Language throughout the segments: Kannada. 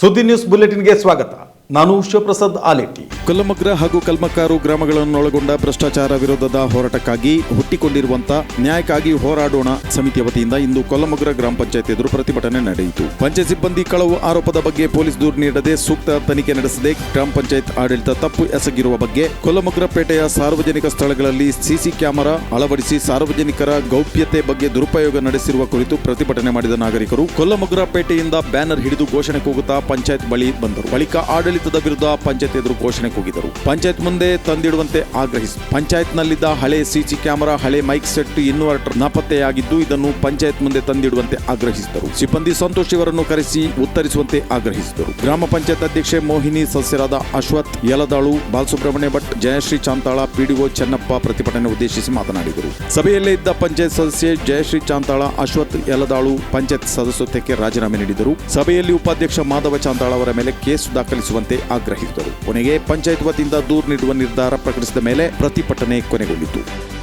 ಸುದ್ದಿ ನ್ಯೂಸ್ ಬುಲೆಟಿನ್ಗೆ ಸ್ವಾಗತ. ನಾನು ಶಿವಪ್ರಸಾದ್ ಆಲೆಟ್ಟಿ ಕೊಲ್ಲಮಗ್ರ ಹಾಗೂ ಕಲ್ಮಕ್ಕಾರು ಗ್ರಾಮಗಳನ್ನೊಳಗೊಂಡ ಭ್ರಷ್ಟಾಚಾರ ವಿರೋಧದ ಹೋರಾಟಕ್ಕಾಗಿ ಹುಟ್ಟಿಕೊಂಡಿರುವಂತಹ ನ್ಯಾಯಕ್ಕಾಗಿ ಹೋರಾಡೋಣ ಸಮಿತಿಯ ವತಿಯಿಂದ ಇಂದು ಕೊಲ್ಲಮಗ್ರ ಗ್ರಾಮ ಪಂಚಾಯತ್ ಎದುರು ಪ್ರತಿಭಟನೆ ನಡೆಯಿತು. ಪಂಚಾಯತ್ ಸಿಬ್ಬಂದಿ ಕಳವು ಆರೋಪದ ಬಗ್ಗೆ ಪೊಲೀಸ್ ದೂರು ನೀಡದೆ ಸೂಕ್ತ ತನಿಖೆ ನಡೆಸದೆ ಗ್ರಾಮ ಪಂಚಾಯತ್ ಆಡಳಿತ ತಪ್ಪು ಎಸಗಿರುವ ಬಗ್ಗೆ ಕೊಲ್ಲಮಗ್ರ ಪೇಟೆಯ ಸಾರ್ವಜನಿಕ ಸ್ಥಳಗಳಲ್ಲಿ ಸಿಸಿ ಕ್ಯಾಮೆರಾ ಅಳವಡಿಸಿ ಸಾರ್ವಜನಿಕರ ಗೌಪ್ಯತೆ ಬಗ್ಗೆ ದುರುಪಯೋಗ ನಡೆಸಿರುವ ಕುರಿತು ಪ್ರತಿಭಟನೆ ಮಾಡಿದ ನಾಗರಿಕರು ಕೊಲ್ಲಮಗ್ರ ಪೇಟೆಯಿಂದ ಬ್ಯಾನರ್ ಹಿಡಿದು ಘೋಷಣೆ ಕೂಗುತ್ತಾ ಪಂಚಾಯತ್ ಬಳಿ ಬಂದರು. ಬಳಿಕ ಆಡಳಿತದ ವಿರುದ್ಧ ಪಂಚಾಯತ್ ಎದುರು ಘೋಷಣೆ ಕೂಗಿದರು. ಪಂಚಾಯತ್ ಮುಂದೆ ತಂದಿಡುವಂತೆ ಆಗ್ರಹಿಸಿ. ಪಂಚಾಯತ್ನಲ್ಲಿದ್ದ ಹಳೆ ಸಿಸಿ ಕ್ಯಾಮೆರಾ, ಹಳೆ ಮೈಕ್ ಸೆಟ್ ಇನ್ವರ್ಟರ್ ನಾಪತ್ತೆಯಾಗಿದ್ದು ಇದನ್ನು ಪಂಚಾಯತ್ ಮುಂದೆ ತಂದಿಡುವಂತೆ ಆಗ್ರಹಿಸಿದರು. ಸಿಬ್ಬಂದಿ ಸಂತೋಷ್ ಇವರನ್ನು ಕರೆಸಿ ಉತ್ತರಿಸುವಂತೆ ಆಗ್ರಹಿಸಿದರು. ಗ್ರಾಮ ಪಂಚಾಯತ್ ಅಧ್ಯಕ್ಷೆ ಮೋಹಿನಿ, ಸದಸ್ಯರಾದ ಅಶ್ವಥ್ ಯಲದಾಳು, ಬಾಲಸುಬ್ರಹ್ಮಣ್ಯ ಭಟ್, ಜಯಶ್ರೀ ಚಾಂತಾಳ, ಪಿಡಿಒ ಚೆನ್ನಪ್ಪ ಪ್ರತಿಭಟನೆ ಉದ್ದೇಶಿಸಿ ಮಾತನಾಡಿದರು. ಸಭೆಯಲ್ಲೇ ಇದ್ದ ಪಂಚಾಯತ್ ಸದಸ್ಯೆ ಜಯಶ್ರೀ ಚಾಂತಾಳ, ಅಶ್ವಥ್ ಯಲದಾಳು, ಪಂಚಾಯತ್ ಸದಸ್ಯತ್ವಕ್ಕೆ ರಾಜೀನಾಮೆ ನೀಡಿದರು. ಸಭೆಯಲ್ಲಿ ಉಪಾಧ್ಯಕ್ಷ ಮಾಧವ ಚಾಂತಾಳ ಅವರ ಮೇಲೆ ಕೇಸು ದಾಖಲಿಸುವಂತೆ ಆಗ್ರಹಿಸಿದರು. ಕೊನೆಗೆ ಪಂಚಾಯತ್ ವತಿಯಿಂದ ದೂರು ನೀಡುವ ನಿರ್ಧಾರ ಪ್ರಕಟಿಸಿದ ಮೇಲೆ ಪ್ರತಿಭಟನೆ ಕೊನೆಗೊಂಡಿತು.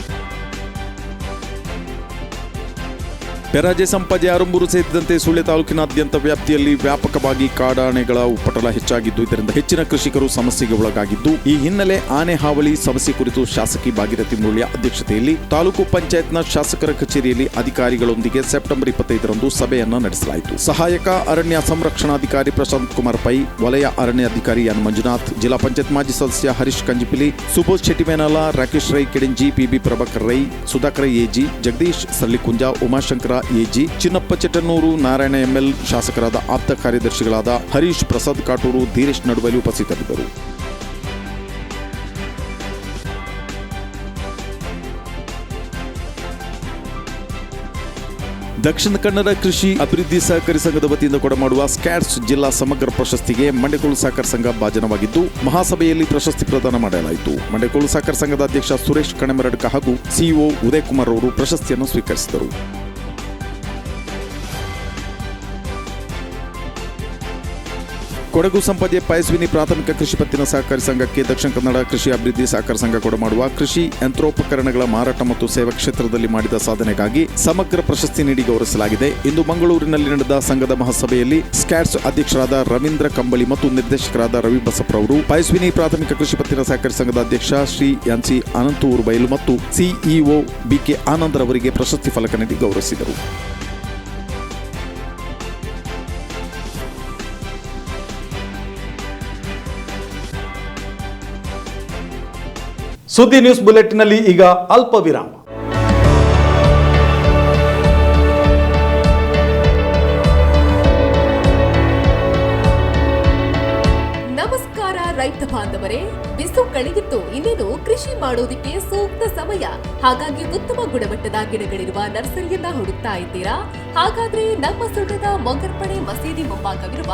ಪೆರಾಜೆ ಸಂಪಾಜೆ ಅರುಂಬೂರು ಸೇರಿದಂತೆ ಸುಳ್ಯ ತಾಲೂಕಿನಾದ್ಯಂತ ವ್ಯಾಪ್ತಿಯಲ್ಲಿ ವ್ಯಾಪಕವಾಗಿ ಕಾಡಾನೆಗಳ ಉಪಟಳ ಹೆಚ್ಚಾಗಿದ್ದು, ಇದರಿಂದ ಹೆಚ್ಚಿನ ಕೃಷಿಕರು ಸಮಸ್ಯೆಗೆ ಒಳಗಾಗಿದ್ದು, ಈ ಹಿನ್ನೆಲೆ ಆನೆ ಹಾವಳಿ ಸಮಸ್ಯೆ ಕುರಿತು ಶಾಸಕಿ ಭಾಗೀರಥಿ ಮುರಳಿಯ ಅಧ್ಯಕ್ಷತೆಯಲ್ಲಿ ತಾಲೂಕು ಪಂಚಾಯತ್ನ ಶಾಸಕರ ಕಚೇರಿಯಲ್ಲಿ ಅಧಿಕಾರಿಗಳೊಂದಿಗೆ ಸೆಪ್ಟೆಂಬರ್ ಇಪ್ಪತ್ತೈದರಂದು ಸಭೆಯನ್ನ ನಡೆಸಲಾಯಿತು. ಸಹಾಯಕ ಅರಣ್ಯ ಸಂರಕ್ಷಣಾಧಿಕಾರಿ ಪ್ರಶಾಂತ್ ಕುಮಾರ್ ಪೈ, ವಲಯ ಅರಣ್ಯಾಧಿಕಾರಿ ಎನ್ ಮಂಜುನಾಥ್, ಜಿಲ್ಲಾ ಪಂಚಾಯತ್ ಮಾಜಿ ಸದಸ್ಯ Harish Kanjipili Subodh Shettimenala, Rakesh Rai, Kedinji, PB Prabhakar Rai, Sudhakar AG, Jagadish Sallikunja, Umashankara AG Chinnappa Chattanuru, Narayana ML, ಶಾಸಕರಾದ ಆಪ್ತ ಕಾರ್ಯದರ್ಶಿಗಳಾದ ಹರೀಶ್ ಪ್ರಸಾದ್ ಕಾಟೂರು, ಧೀರೇಶ್ ನಡುವಲಿ ಉಪಸ್ಥಿತರಿದ್ದರು. ದಕ್ಷಿಣ ಕನ್ನಡ ಕೃಷಿ ಅಭಿವೃದ್ಧಿ ಸಹಕಾರಿ ಸಂಘದ ವತಿಯಿಂದ ಕೊಡಮಾಡುವ ಸ್ಕ್ಯಾಟ್ಸ್ ಜಿಲ್ಲಾ ಸಮಗ್ರ ಪ್ರಶಸ್ತಿಗೆ ಮಂಡ್ಯಕೋಳು ಸಹಕಾರ ಸಂಘ ಭಾಜನವಾಗಿದ್ದು, ಮಹಾಸಭೆಯಲ್ಲಿ ಪ್ರಶಸ್ತಿ ಪ್ರದಾನ ಮಾಡಲಾಯಿತು. ಮಂಡ್ಯಕೋಳು ಸಹಕಾರ ಸಂಘದ ಅಧ್ಯಕ್ಷ ಸುರೇಶ್ ಕಣಮರಡ್ಕ ಹಾಗೂ ಸಿಇಒ ಉದಯ್ ಕುಮಾರ್ ಅವರು ಪ್ರಶಸ್ತಿಯನ್ನು ಸ್ವೀಕರಿಸಿದರು. ಕೊಡಗು ಸಂಪದೆ ಪಯಸ್ವಿನಿ ಪ್ರಾಥಮಿಕ ಕೃಷಿ ಪತ್ತಿನ ಸಹಕಾರಿ ಸಂಘಕ್ಕೆ ದಕ್ಷಿಣ ಕನ್ನಡ ಕೃಷಿ ಅಭಿವೃದ್ಧಿ ಸಹಕಾರ ಸಂಘ ಕೊಡಮಾಡುವ ಕೃಷಿ ಯಂತ್ರೋಪಕರಣಗಳ ಮಾರಾಟ ಮತ್ತು ಸೇವಾ ಕ್ಷೇತ್ರದಲ್ಲಿ ಮಾಡಿದ ಸಾಧನೆಗಾಗಿ ಸಮಗ್ರ ಪ್ರಶಸ್ತಿ ನೀಡಿ ಗೌರವಿಸಲಾಗಿದೆ. ಇಂದು ಮಂಗಳೂರಿನಲ್ಲಿ ನಡೆದ ಸಂಘದ ಮಹಾಸಭೆಯಲ್ಲಿ ಸ್ಕ್ಯಾಟ್ಸ್ ಅಧ್ಯಕ್ಷರಾದ ರವೀಂದ್ರ ಕಂಬಳಿ ಮತ್ತು ನಿರ್ದೇಶಕರಾದ ರವಿ ಅವರು ಪಯಸ್ವಿನಿ ಪ್ರಾಥಮಿಕ ಕೃಷಿ ಪತ್ತಿನ ಸಹಕಾರಿ ಸಂಘದ ಅಧ್ಯಕ್ಷ ಶ್ರೀ ಎನ್ಸಿ ಅನಂತೂರು ಬಯಲು ಮತ್ತು ಸಿಇಒ ಬಿಕೆ ಆನಂದ್ ರವರಿಗೆ ಪ್ರಶಸ್ತಿ ಫಲಕ ನೀಡಿ ಗೌರವಿಸಿದರು. ಸುದ್ದಿ ನ್ಯೂಸ್ ಬುಲೆಟಿನಲ್ಲಿ ಈಗ ಅಲ್ಪ ವಿರಾಮ ನಮಸ್ಕಾರ ರೈತ ಬಾಂಧವರೇ, ಬಿಸು ಕಳೆದಿತ್ತು, ಇನ್ನೇನು ಕೃಷಿ ಮಾಡೋದಿಕ್ಕೆ ಸೂಕ್ತ ಸಮಯ. ಹಾಗಾಗಿ ಉತ್ತಮ ಗುಣಮಟ್ಟದ ಗಿಡಗಳಿರುವ ನರ್ಸರಿಯನ್ನ ಹುಡುಕ್ತಾ ಇದ್ದೀರಾ? ಹಾಗಾದ್ರೆ ನಮ್ಮ ಸುಳ್ಳದ ಮೊಗರ್ಪಡೆ ಮಸೀದಿ ಮುಂಭಾಗವಿರುವ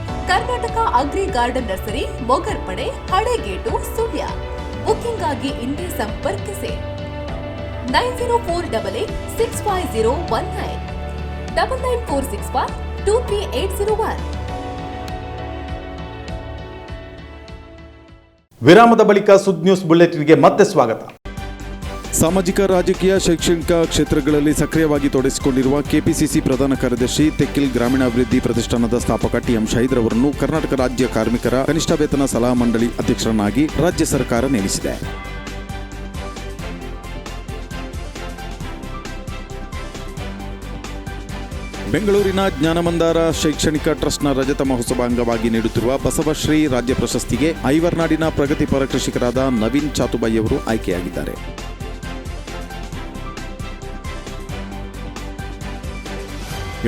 Karnataka agri garden nursery Mogarpade Halegate, Sullia. Booking ಆಗಿ ಇಂದೇ ಸಂಪರ್ಕಿಸಿ. Nine zero four double eight six five zero one nine. Double nine four six five two three eight zero one. ವಿರಾಮದ ಬಳಿಕ ಸುದ್ದಿ ನ್ಯೂಸ್ ಬುಲೆಟಿನ್ಗೆ ಮತ್ತೆ ಸ್ವಾಗತ. ಸಾಮಾಜಿಕ ರಾಜಕೀಯ ಶೈಕ್ಷಣಿಕ ಕ್ಷೇತ್ರಗಳಲ್ಲಿ ಸಕ್ರಿಯವಾಗಿ ತೊಡಗಿಸಿಕೊಂಡಿರುವ ಕೆಪಿಸಿಸಿ ಪ್ರಧಾನ ಕಾರ್ಯದರ್ಶಿ ತೆಕ್ಕಿಲ್ ಗ್ರಾಮೀಣಾಭಿವೃದ್ಧಿ ಪ್ರತಿಷ್ಠಾನದ ಸ್ಥಾಪಕ ಟಿಎಂ ಶಹೀದ್ ಅವರನ್ನು ಕರ್ನಾಟಕ ರಾಜ್ಯ ಕಾರ್ಮಿಕರ ಕನಿಷ್ಠ ವೇತನ ಸಲಹಾ ಮಂಡಳಿ ಅಧ್ಯಕ್ಷರನ್ನಾಗಿ ರಾಜ್ಯ ಸರ್ಕಾರ ನೇಮಿಸಿದೆ. ಬೆಂಗಳೂರಿನ ಜ್ಞಾನಮಂದಾರ ಶೈಕ್ಷಣಿಕ ಟ್ರಸ್ಟ್ನ ರಜತ ಮಹೋತ್ಸವ ಅಂಗವಾಗಿ ನೀಡುತ್ತಿರುವ ಬಸವಶ್ರೀ ರಾಜ್ಯ ಪ್ರಶಸ್ತಿಗೆ ಐವರ್ನಾಡಿನ ಪ್ರಗತಿಪರ ಕೃಷಿಕರಾದ ನವೀನ್ ಚಾತುಬಾಯಿಯವರು ಆಯ್ಕೆಯಾಗಿದ್ದಾರೆ.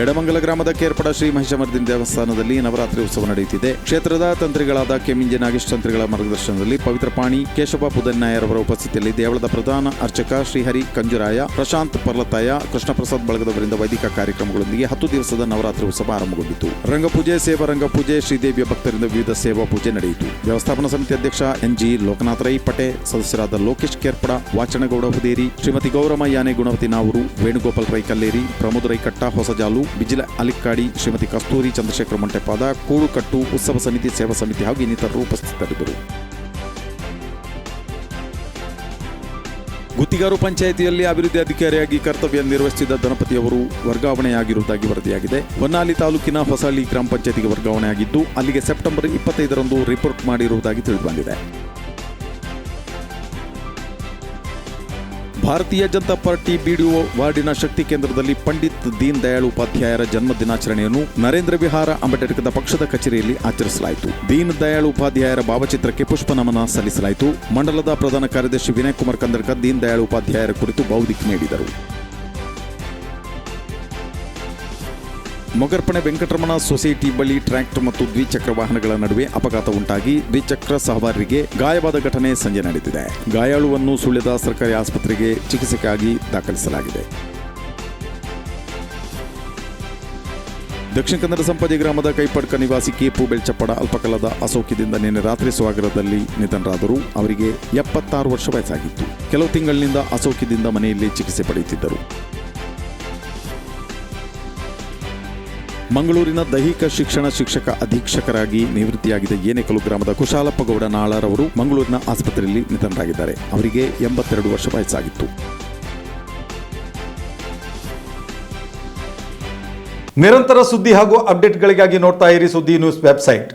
ಎಡಮಂಗಲ ಗ್ರಾಮದ ಕೇರ್ಪಡ ಶ್ರೀ ಮಹಿಷಮರ್ದಿನಿ ದೇವಸ್ಥಾನದಲ್ಲಿ ನವರಾತ್ರಿ ಉತ್ಸವ ನಡೆಯುತ್ತಿದೆ. ಕ್ಷೇತ್ರದ ತಂತ್ರಿಗಳಾದ ಕೆಮಿಂಜೆ ನಾಗೇಶ್ ತಂತ್ರಿಗಳ ಮಾರ್ಗದರ್ಶನದಲ್ಲಿ ಪವಿತ್ರ ಪಾಣಿ, ಕೇಶವ ಪುದನ್ನಾಯರವರ ಉಪಸ್ಥಿತಿಯಲ್ಲಿ ದೇವಳದ ಪ್ರಧಾನ ಅರ್ಚಕ ಶ್ರೀಹರಿ ಕಂಜುರಾಯ, ಪ್ರಶಾಂತ್ ಪರ್ಲತಾಯ ಕೃಷ್ಣಪ್ರಸಾದ್ ಬಳಗದವರಿಂದ ವೈದಿಕ ಕಾರ್ಯಕ್ರಮಗಳೊಂದಿಗೆ ಹತ್ತು ದಿವಸದ ನವರಾತ್ರಿ ಉತ್ಸವ ಆರಂಭಗೊಂಡಿತು. ರಂಗಪೂಜೆ, ಸೇವಾ ರಂಗಪೂಜೆ, ಶ್ರೀದೇವಿಯ ಭಕ್ತರಿಂದ ವಿವಿಧ ಸೇವಾ ಪೂಜೆ ನಡೆಯಿತು. ವ್ಯವಸ್ಥಾಪನಾ ಸಮಿತಿ ಅಧ್ಯಕ್ಷ ಎನ್ಜಿ ಲೋಕನಾಥ ರೈ ಪಟೆ ಸದಸ್ಯರಾದ ಲೋಕೇಶ್ ಕೇರ್ಪಡ, ವಾಚನಗೌಡ ಹುದೇರಿ, ಶ್ರೀಮತಿ ಗೌರಮ್ಮ ಯಾನೆ ಗುಣವತಿ ನಾವೂರು, ವೇಣುಗೋಪಾಲ್ ರೈ ಕಲ್ಲೇರಿ, ಪ್ರಮೋದ್ ರೈ ಕಟ್ಟ ಹೊಸಜಾಲು ಬಿಜಿಲ ಅಲಿಕ್ಕಾಡಿ ಶ್ರೀಮತಿ ಕಸ್ತೂರಿ ಚಂದ್ರಶೇಖರ ಮಂಟೆಪಾದ ಕೂಡುಕಟ್ಟು ಉತ್ಸವ ಸಮಿತಿ, ಸೇವಾ ಸಮಿತಿ ಹಾಗೂ ಇನ್ನಿತರರು ಉಪಸ್ಥಿತರಿದ್ದರು. ಗುತ್ತಿಗಾರು ಪಂಚಾಯಿತಿಯಲ್ಲಿ ಅಭಿವೃದ್ಧಿ ಅಧಿಕಾರಿಯಾಗಿ ಕರ್ತವ್ಯ ನಿರ್ವಹಿಸಿದ ದಂಪತಿಯವರು ವರ್ಗಾವಣೆಯಾಗಿರುವುದಾಗಿ ವರದಿಯಾಗಿದೆ. ಹೊನ್ನಾಳಿ ತಾಲೂಕಿನ ಹೊಸಹಳ್ಳಿ ಗ್ರಾಮ ಪಂಚಾಯತಿಗೆ ವರ್ಗಾವಣೆಯಾಗಿದ್ದು, ಅಲ್ಲಿಗೆ ಸೆಪ್ಟೆಂಬರ್ ಇಪ್ಪತ್ತೈದರಂದು ರಿಪೋರ್ಟ್ ಮಾಡಿರುವುದಾಗಿ ತಿಳಿದುಬಂದಿದೆ. ಭಾರತೀಯ ಜನತಾ ಪಾರ್ಟಿ ಬಿಡಿಒ ವಾರ್ಡಿನ ಶಕ್ತಿ ಕೇಂದ್ರದಲ್ಲಿ ಪಂಡಿತ್ ದೀನ್ ದಯಾಳ್ ಉಪಾಧ್ಯಾಯರ ಜನ್ಮ ದಿನಾಚರಣೆಯನ್ನು ನರೇಂದ್ರ ವಿಹಾರ ಅಂಬೇಡ್ಕರ್ ಪಕ್ಷದ ಕಚೇರಿಯಲ್ಲಿ ಆಚರಿಸಲಾಯಿತು. ದೀನ್ ದಯಾಳ್ ಉಪಾಧ್ಯಾಯರ ಭಾವಚಿತ್ರಕ್ಕೆ ಪುಷ್ಪ ನಮನ ಸಲ್ಲಿಸಲಾಯಿತು. ಮಂಡಲದ ಪ್ರಧಾನ ಕಾರ್ಯದರ್ಶಿ ವಿನಯ್ ಕುಮಾರ್ ಕಂದರ್ಕರ್ ದೀನ್ ದಯಾಳ್ ಉಪಾಧ್ಯಾಯರ ಕುರಿತು ಬೌದ್ಧಿಕ ನೀಡಿದರು ಮೊಗರ್ಪಣೆ ವೆಂಕಟರಮಣ ಸೊಸೈಟಿ ಬಳಿ ಟ್ರ್ಯಾಕ್ಟರ್ ಮತ್ತು ದ್ವಿಚಕ್ರ ವಾಹನಗಳ ನಡುವೆ ಅಪಘಾತ ಉಂಟಾಗಿ ದ್ವಿಚಕ್ರ ಸಹವಾರರಿಗೆ ಗಾಯವಾದ ಘಟನೆ ಸಂಜೆ ನಡೆದಿದೆ. ಗಾಯಾಳುವನ್ನು ಸುಳ್ಯದ ಸರ್ಕಾರಿ ಆಸ್ಪತ್ರೆಗೆ ಚಿಕಿತ್ಸೆಗಾಗಿ ದಾಖಲಿಸಲಾಗಿದೆ. ದಕ್ಷಿಣ ಕನ್ನಡ ಗ್ರಾಮದ ಕೈಪಡ್ಕ ನಿವಾಸಿ ಕೇಪು ಬೆಳ್ಚಪ್ಪಡ ಅಲ್ಪಕಾಲದ ಅಸೌಖ್ಯದಿಂದ ನಿನ್ನೆ ರಾತ್ರಿ ಸ್ವಾಗರದಲ್ಲಿ ನಿಧನರಾದರು. ಅವರಿಗೆ ಎಪ್ಪತ್ತಾರು ವರ್ಷ ವಯಸ್ಸಾಗಿತ್ತು. ಕೆಲವು ತಿಂಗಳಿನಿಂದ ಅಸೌಖ್ಯದಿಂದ ಮನೆಯಲ್ಲಿ ಚಿಕಿತ್ಸೆ ಪಡೆಯುತ್ತಿದ್ದರು. ಮಂಗಳೂರಿನ ದೈಹಿಕ ಶಿಕ್ಷಣ ಶಿಕ್ಷಕ ಅಧೀಕ್ಷಕರಾಗಿ ನಿವೃತ್ತಿಯಾಗಿದ್ದ ಏನೆಕಲು ಗ್ರಾಮದ ಕುಶಾಲಪ್ಪ ಗೌಡ ನಾಳರ್ ಅವರು ಮಂಗಳೂರಿನ ಆಸ್ಪತ್ರೆಯಲ್ಲಿ ನಿಧನರಾಗಿದ್ದಾರೆ. ಅವರಿಗೆ ಎಂಬತ್ತೆರಡು ವರ್ಷ ವಯಸ್ಸಾಗಿತ್ತು. ನಿರಂತರ ಸುದ್ದಿ ಹಾಗೂ ಅಪ್ಡೇಟ್ಗಳಿಗಾಗಿ ನೋಡ್ತಾ ಇರಿ ಸುದ್ದಿ ನ್ಯೂಸ್ ವೆಬ್ಸೈಟ್.